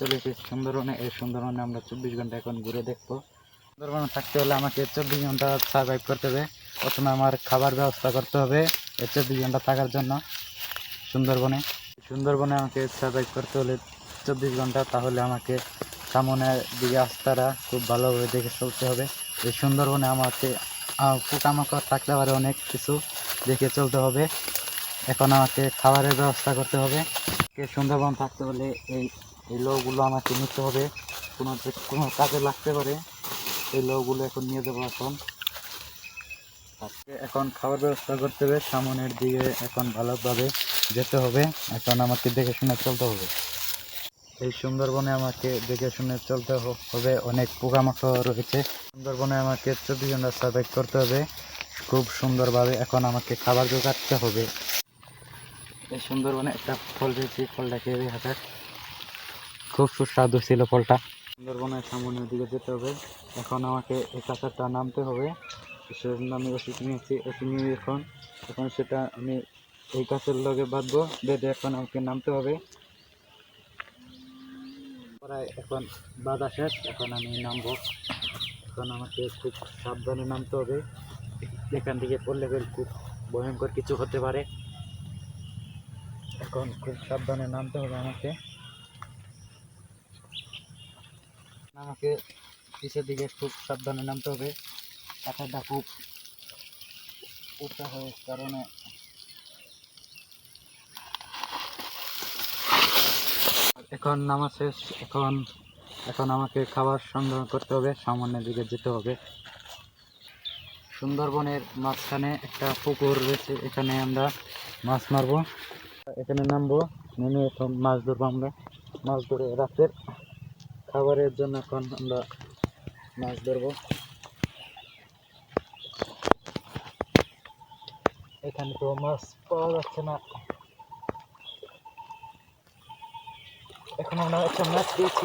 চলে এসেছি সুন্দরবনে। এই সুন্দরবনে আমরা চব্বিশ ঘণ্টা এখন ঘুরে দেখব। সুন্দরবনে থাকতে হলে আমাকে চব্বিশ ঘণ্টা সার্ভাইভ করতে হবে। প্রথমে আমার খাবার ব্যবস্থা করতে হবে এই চব্বিশ ঘণ্টা থাকার জন্য সুন্দরবনে। সুন্দরবনে আমাকে সার্ভাইভ করতে হলে চব্বিশ ঘণ্টা, তাহলে আমাকে সামনের দিকে রাস্তাটা খুব ভালোভাবে দেখে চলতে হবে। এই সুন্দরবনে আমাকে পোকামাকড় থাকতে পারে অনেক কিছু দেখে চলতে হবে। এখন আমাকে খাবারের ব্যবস্থা করতে হবে। সুন্দরবন থাকতে হলে এই এই লোকগুলো আমাকে নিতে হবে। কোনো কোনো কাজে লাগতে পারে। এই লোকগুলো এখন নিয়ে যাব এখন। আজকে এখন খাবার ব্যবস্থা করতে হবে। সামনের দিকে এখন ভালোভাবে যেতে হবে। এখন আমাকে দেখে শুনে চলতে হবে। এই সুন্দরবনে আমাকে দেখে শুনে চলতে হবে। অনেক পোকামাকড় রয়েছে। সুন্দরবনে আমাকে চব্বিশ ঘণ্টা সার্ভাইভ করতে হবে। খুব সুন্দরভাবে এখন আমাকে খাবার জোগাড়তে হবে। এই সুন্দরবনে একটা ফল পেয়েছি। ফলটা খেয়ে হাতে খুব সুস্বাদু ছিল ফলটা। সুন্দরবনের সামনের দিকে যেতে হবে। এখন আমাকে এই কাঁচাটা নামতে হবে। সেজন্য আমি ওষুধ নিয়েছি, ওষুধ নিয়ে এখন এখন সেটা আমি এই গাছের লগে বাঁধবো। বেঁধে এখন আমাকে নামতে হবে। প্রায় এখন বাধা শেষ, এখন আমি নামবো। এখন আমাকে খুব সাবধানে নামতে হবে। এখান থেকে পড়লে খুব ভয়ঙ্কর কিছু হতে পারে। এখন খুব সাবধানে নামতে হবে আমাকে। আমাকে পিছের দিকে খুব সাবধানে নামতে হবে। পাথরটা খুব উঠতে হয়ে কারণে এখন নামা শেষ, এখন এখন আমাকে খাবার সংগ্রহ করতে হবে সামান্যের দিকে যেতে হবে। সুন্দরবনের মাঝখানে একটা পুকুর রয়েছে, এখানে আমরা মাছ মারবো। এখানে নামবো, নেমে এখন মাছ ধরবো আমরা। মাছ ধরে রাতের খাবারের জন্য এখন আমরা মাছ ধরবো। এখানে তো মাছ পাওয়া যাচ্ছে না। এখন আমরা একটা মাছ পেয়েছি